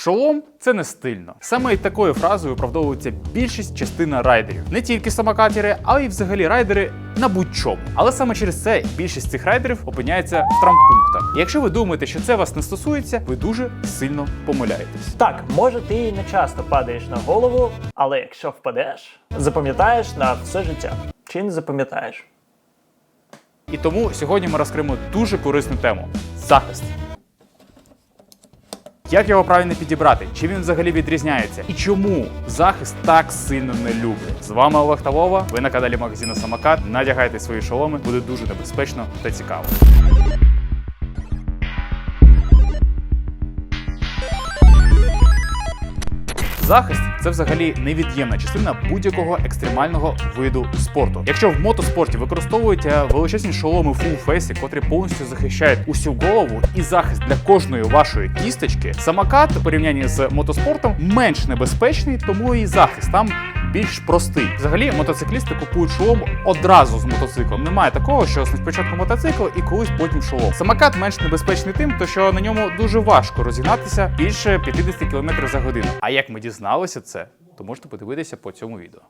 Шолом це не стильно. Саме такою фразою виправдовується більшість частина райдерів. Не тільки самокатери, а й взагалі райдери на будь-чому. Але саме через це більшість цих райдерів опиняється в травмпунктах. І якщо ви думаєте, що це вас не стосується, ви дуже сильно помиляєтесь. Так, може, ти не часто падаєш на голову, але якщо впадеш, запам'ятаєш на все життя. Чи не запам'ятаєш? І тому сьогодні ми розкриємо дуже корисну тему захист. Як його правильно підібрати? Чи він взагалі відрізняється? І чому захист так сильно не люблять? З вами Олег Тавова. Ви на каналі магазину Самокат. Надягайте свої шоломи, буде дуже небезпечно та цікаво. Захист це взагалі невід'ємна частина будь-якого екстремального виду спорту. Якщо в мотоспорті використовуєте величезні шоломи Full Face, котрі повністю захищають усю голову і захист для кожної вашої кісточки, самокат у порівнянні з мотоспортом менш небезпечний, тому і захист там більш простий. Взагалі, мотоциклісти купують шолом одразу з мотоциклом. Немає такого, що спочатку мотоцикл і колись потім шолом. Самокат менш небезпечний тим, то що на ньому дуже важко розігнатися більше 50 км за годину. А як ми дізналися це, то можете подивитися по цьому відео.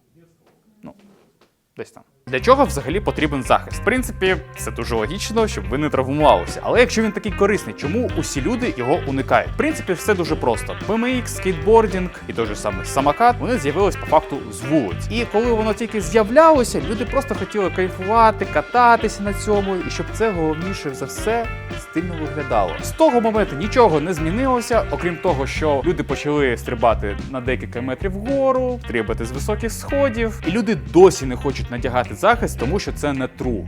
Десь там. Для чого взагалі потрібен захист? В принципі, це дуже логічно, щоб ви не травмувалися. Але якщо він такий корисний, чому усі люди його уникають? В принципі, все дуже просто. BMX, скейтбордінг і той же самий самокат вони з'явились по факту з вулиць. І коли воно тільки з'являлося, люди просто хотіли кайфувати, кататися на цьому, і щоб це головніше за все стильно виглядало. З того моменту нічого не змінилося, окрім того, що люди почали стрибати на декілька метрів вгору, стрибати з високих сходів, і люди досі не хочуть надягати захист, тому що це не тру.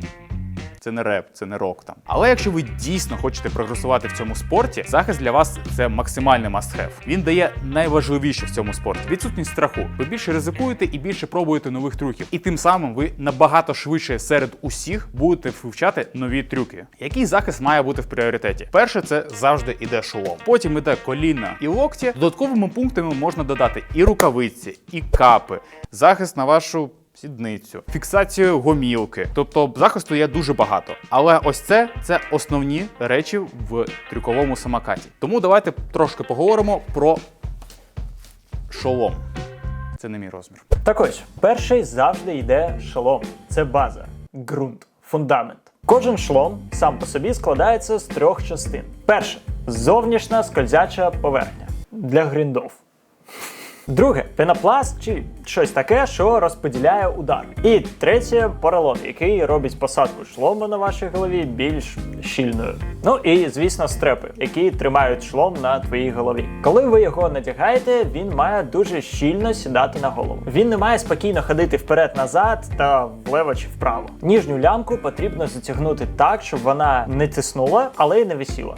Це не реп, це не рок там. Але якщо ви дійсно хочете прогресувати в цьому спорті, захист для вас це максимальний must-have. Він дає найважливіше в цьому спорті відсутність страху. Ви більше ризикуєте і більше пробуєте нових трюків. І тим самим ви набагато швидше серед усіх будете вивчати нові трюки. Який захист має бути в пріоритеті? Перше, це завжди іде шолом. Потім іде коліна і локті. Додатковими пунктами можна додати і рукавиці, і капи, захист на вашу сідницю, фіксацію гомілки. Тобто захисту є дуже багато. Але ось це це основні речі в трюковому самокаті. Тому давайте трошки поговоримо про шолом. Це не мій розмір. Так ось, перший завжди йде шолом. Це база, ґрунт, фундамент. Кожен шлом сам по собі складається з трьох частин. Перше зовнішня скользяча поверхня для гріндов. Друге пенопласт чи щось таке, що розподіляє удар. І третє поролон, який робить посадку шлому на вашій голові більш щільною. Ну і звісно, стрепи, які тримають шлом на твоїй голові. Коли ви його надягаєте, він має дуже щільно сідати на голову. Він не має спокійно ходити вперед-назад та влево чи вправо. Ніжню лямку потрібно затягнути так, щоб вона не тиснула, але й не висіла.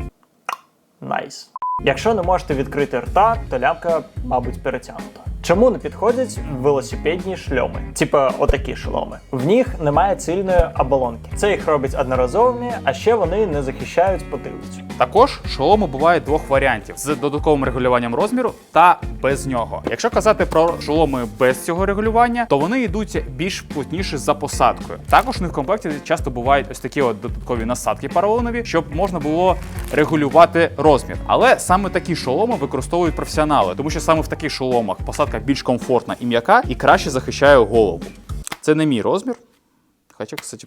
Найс. Якщо не можете відкрити рта, то лямка, мабуть, перетягнута. Чому не підходять велосипедні шльоми? Типа отакі шоломи. В них немає цільної оболонки. Це їх робить одноразовими, а ще вони не захищають потилицю. Також шоломи бувають двох варіантів: з додатковим регулюванням розміру та без нього. Якщо казати про шоломи без цього регулювання, то вони йдуть більш плотніше за посадкою. Також не в комплекті часто бувають ось такі от додаткові насадки поролонові, щоб можна було регулювати розмір. Але саме такі шоломи використовують професіонали, тому що саме в таких шоломах посадка більш комфортна і м'яка і краще захищає голову. Це не мій розмір. Хоча, кстати,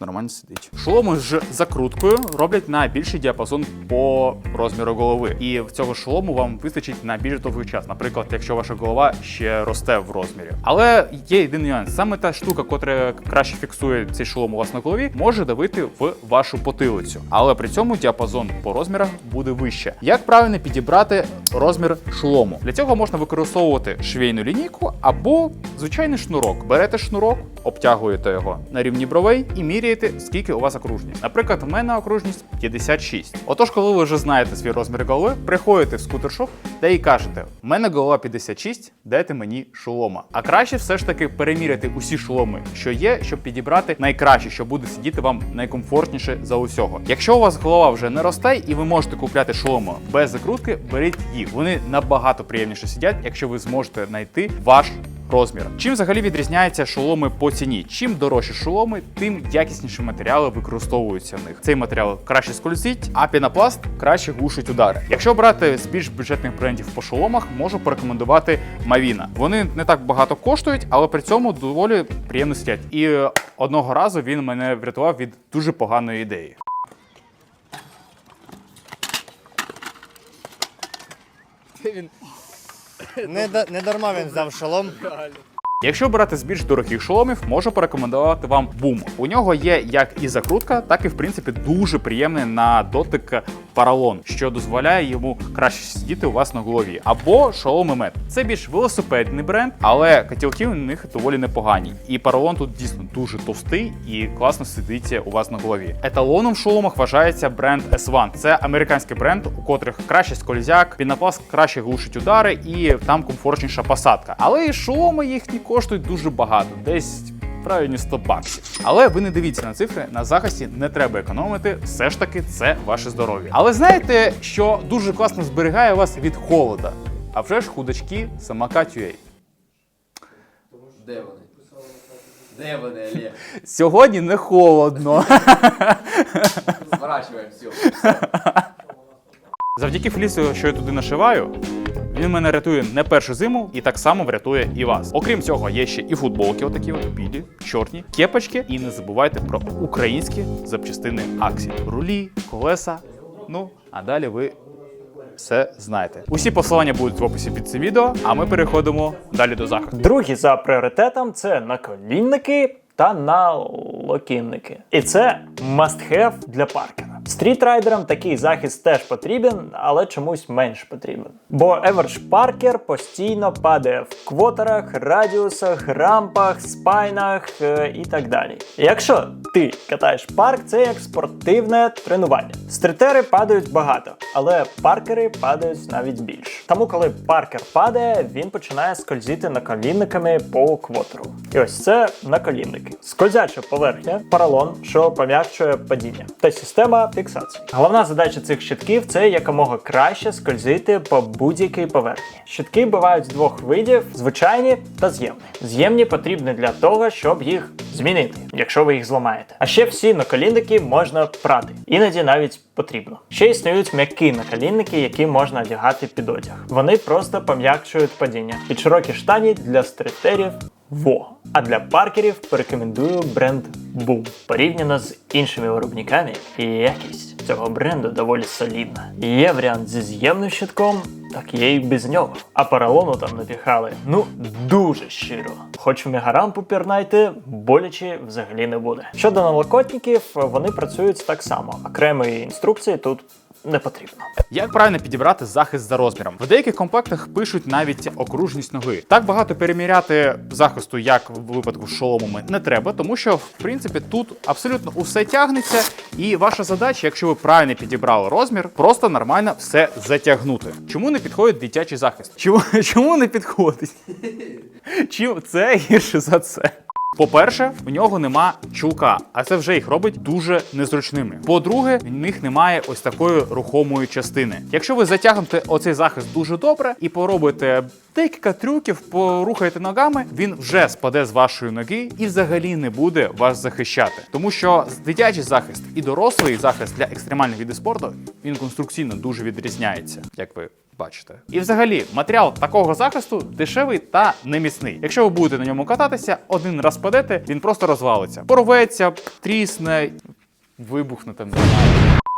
нормально сидить. Шоломи з закруткою роблять на більший діапазон по розміру голови. І в цього шолому вам вистачить на більш довгий час. Наприклад, якщо ваша голова ще росте в розмірі. Але є єдиний нюанс. Саме та штука, котра краще фіксує цей шолом у вас на голові, може давити в вашу потилицю. Але при цьому діапазон по розмірах буде вище. Як правильно підібрати розмір шолому? Для цього можна використовувати швейну лінійку або звичайний шнурок. Берете шнурок, обтягуєте його на рівні бровей і міряєте, скільки у вас окружність. Наприклад, у мене окружність 56. Отож, коли ви вже знаєте свій розмір голови, приходите в скутершоп та і кажете: у мене голова 56, дайте мені шолома. А краще все ж таки переміряти усі шоломи, що є, щоб підібрати найкраще, що буде сидіти вам найкомфортніше за усього. Якщо у вас голова вже не росте і ви можете купляти шоломи без закрутки, беріть їх. Вони набагато приємніше сидять, якщо ви зможете знайти ваш розмір. Чим взагалі відрізняються шоломи по ціні? Чим дорожчі шоломи, тим якісніші матеріали використовуються в них. Цей матеріал краще скользить, а пінопласт краще глушить удари. Якщо брати з більш бюджетних брендів по шоломах, можу порекомендувати Mavina. Вони не так багато коштують, але при цьому доволі приємно сидять. І е, одного разу він мене врятував від дуже поганої ідеї. Не, да- не дарма він взяв шолом. Якщо брати з більш дорогих шоломів, можу порекомендувати вам бум. У нього є як і закрутка, так і в принципі дуже приємний на дотик паралон, що дозволяє йому краще сидіти у вас на голові. Або шоломи мед. Це більш велосипедний бренд, але котілки у них доволі непогані. І паралон тут дійсно дуже товстий і класно сидиться у вас на голові. Еталоном в шоломах вважається бренд S1. Це американський бренд, у котрих краще скользяк, пінопласт краще глушить удари і там комфортніша посадка. Але і шоломи їхні коштують дуже багато, десь районі 100 баксів. Але ви не дивіться на цифри, на захисті не треба економити, все ж таки це ваше здоров'я. Але знаєте, що дуже класно зберігає вас від холода? А вже ж худачки самокат UA. Де вони? Де вони, Олег? Сьогодні не холодно. Зворачуємо все. Завдяки флісу, що я туди нашиваю, він мене рятує не першу зиму і так само врятує і вас. Окрім цього, є ще і футболки, отакі от білі, чорні, кепочки. І не забувайте про українські запчастини Аксі. Рулі, колеса. Ну, а далі ви все знаєте. Усі посилання будуть в описі під цим відео, а ми переходимо далі до заходу. Другі за пріоритетом це наколінники та налокінники. І це must-have для паркера. Стрітрайдерам такий захист теж потрібен, але чомусь менш потрібен. Бо Евердж Паркер постійно падає в квотерах, радіусах, рампах, спайнах е, і так далі. Якщо ти катаєш парк, це як спортивне тренування. Стрітери падають багато, але паркери падають навіть більше. Тому, коли паркер падає, він починає скользити наколінниками по квотеру. І ось це наколінники. Скользяча поверхня, поролон, що пом'якчує падіння, та система фіксації. Головна задача цих щитків це якомога краще скользити по будь-якій поверхні. Щитки бувають з двох видів: звичайні та з'ємні. З'ємні потрібні для того, щоб їх змінити, якщо ви їх зламаєте. А ще всі наколінники можна прати, іноді навіть потрібно. Ще існують м'які наколінники, які можна одягати під одяг. Вони просто пом'якчують падіння. Під широкі штані для стритерів Во. А для паркерів порекомендую бренд Boom. Порівняно з іншими виробниками, якість цього бренду доволі солідна. Є варіант зі з'ємним щитком, так є і без нього. А поролону там напіхали. Ну, дуже щиро. Хоч в мегарампу пірнайте, боляче взагалі не буде. Щодо налокотників, вони працюють так само. Окремої інструкції тут не потрібно. Як правильно підібрати захист за розміром? В деяких комплектах пишуть навіть окружність ноги. Так багато переміряти захисту, як в випадку з шоломами, не треба, тому що в принципі тут абсолютно усе тягнеться, і ваша задача, якщо ви правильно підібрали розмір, просто нормально все затягнути. Чому не підходить дитячий захист? Чому, чому не підходить? Чим це гірше за це? По-перше, в нього нема чулка, а це вже їх робить дуже незручними. По-друге, в них немає ось такої рухомої частини. Якщо ви затягнете оцей захист дуже добре і поробите декілька трюків, порухаєте ногами, він вже спаде з вашої ноги і взагалі не буде вас захищати. Тому що дитячий захист і дорослий захист для екстремальних видів спорту він конструкційно дуже відрізняється, як ви бачите. І взагалі, матеріал такого захисту дешевий та неміцний. Якщо ви будете на ньому кататися, один раз падете, він просто розвалиться. Порветься, трісне, вибухне там.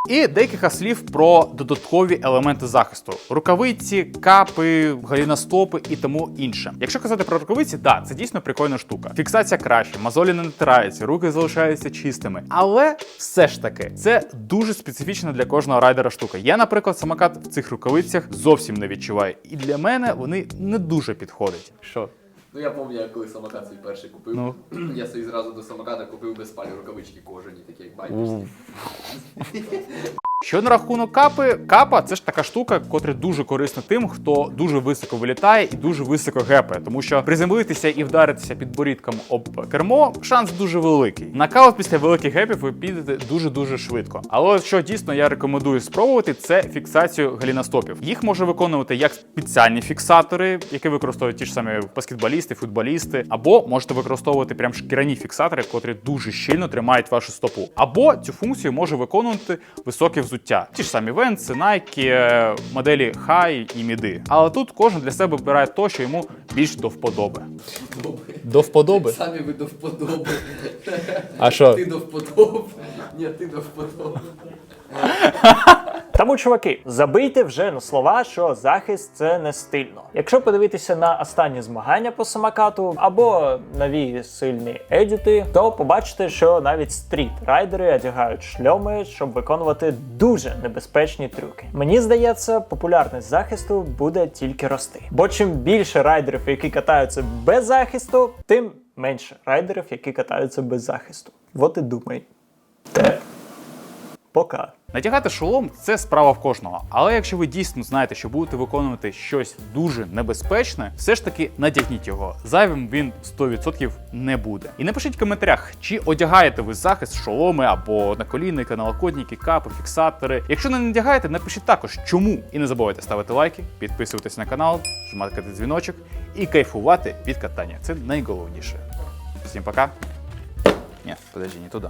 І декілька слів про додаткові елементи захисту: рукавиці, капи, галіностопи і тому інше. Якщо казати про рукавиці, да, це дійсно прикольна штука. Фіксація краще, мозолі не натираються, руки залишаються чистими. Але все ж таки, це дуже специфічна для кожного райдера штука. Я, наприклад, самокат в цих рукавицях зовсім не відчуваю. І для мене вони не дуже підходять. Що? Ну я пам'ятаю, я коли самокат свій перший купив. Ну. Я собі зразу до самоката купив безпалі рукавички кожані, такі як байкерські. Що на рахунок капи, капа це ж така штука, котра дуже корисна тим, хто дуже високо вилітає і дуже високо гепає, тому що приземлитися і вдаритися підборідком об кермо шанс дуже великий. На каут після великих гепів ви підете дуже дуже швидко. Але що дійсно я рекомендую спробувати, це фіксацію галіностопів. Їх може виконувати як спеціальні фіксатори, які використовують ті ж самі баскетболісти, футболісти, або можете використовувати прям шкіряні фіксатори, котрі дуже щільно тримають вашу стопу. Або цю функцію може виконувати високе взуття. Ті ж самі Vans, Nike, е, моделі High і Midi. Але тут кожен для себе обирає то, що йому більш до вподоби. До вподоби? Самі ви до вподоби. А що? Ти до вподоби. Ні, ти до вподоби. Тому, чуваки, забийте вже на слова, що захист це не стильно. Якщо подивитися на останні змагання по самокату або нові сильні едіти, то побачите, що навіть стріт-райдери одягають шльоми, щоб виконувати дуже небезпечні трюки. Мені здається, популярність захисту буде тільки рости. Бо чим більше райдерів, які катаються без захисту, тим менше райдерів, які катаються без захисту. Вот і думай. Те. Пока. Натягати шолом це справа в кожного. Але якщо ви дійсно знаєте, що будете виконувати щось дуже небезпечне, все ж таки надягніть його. Зайвим він 100% не буде. І напишіть в коментарях, чи одягаєте ви захист, шоломи або наколінники, налокотники, капи, фіксатори. Якщо не надягаєте, напишіть також чому. І не забувайте ставити лайки, підписуватись на канал, жмати дзвіночок і кайфувати від катання. Це найголовніше. Всім пока. Ні, подожди, не туди.